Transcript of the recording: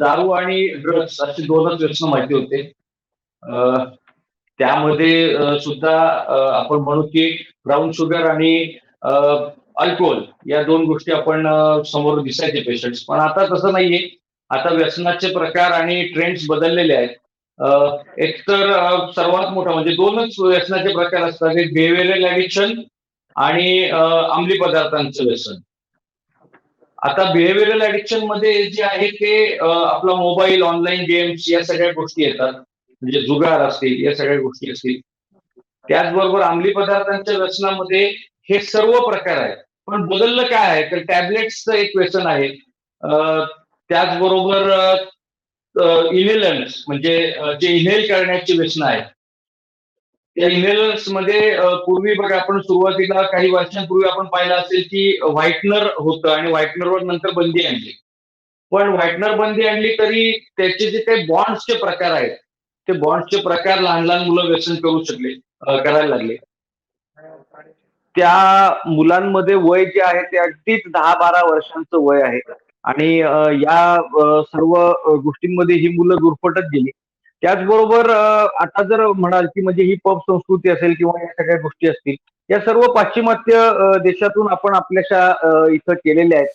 दारू आणि ड्रग्स अशी दोनच व्यसन माहिती होते. त्यामध्ये सुद्धा आपण म्हणू की ब्राऊन शुगर आणि अल्कोहोल या दोन गोष्टी आपण समोर दिसायचे पेशंट पण आता तसं नाहीये. आता व्यसनाचे प्रकार आणि ट्रेंड्स बदललेले आहेत. एक एकतर सर्वात मोठा म्हणजे दोनच व्यसनाचे प्रकार असतात. एक बिहेव्हिअरल ऍडिक्शन आणि अंमली पदार्थांचं व्यसन. आता बिहेव्हिअरल ऍडिक्शनमध्ये जे आहे ते आपला मोबाईल ऑनलाईन गेम्स या सगळ्या गोष्टी येतात. म्हणजे जुगार असतील या सगळ्या गोष्टी असतील. त्याचबरोबर अंमली पदार्थांच्या व्यसनामध्ये हे सर्व प्रकार आहेत. पण बदललं काय आहे? तर टॅबलेट्सचं एक व्यसन आहे. त्याचबरोबर इनहेलन्स म्हणजे जे इनहेल करण्याचे व्यसन आहेत त्या इनहेलर्समध्ये पूर्वी बघा आपण सुरुवातीला काही वर्षांपूर्वी आपण पाहिलं असेल की व्हाईटनर होतं आणि व्हाईटनरवर नंतर बंदी आणली. पण व्हाईटनर बंदी आणली तरी त्याचे जे काही बॉन्ड्सचे प्रकार आहेत ते बॉन्ड्सचे प्रकार लहान लहान मुलं व्यसन करू शकले करायला लागले. त्या मुलांमध्ये वय जे आहे ते अगदीच दहा बारा वर्षांचं वय आहे. आणि या सर्व गोष्टींमध्ये ही मुलं गुरफटत गेली. त्याचबरोबर आता जर म्हणाल की म्हणजे ही पब संस्कृती असेल किंवा या सगळ्या गोष्टी असतील या सर्व पाश्चिमात्य देशातून आपण आपल्याशा इथं केलेल्या आहेत.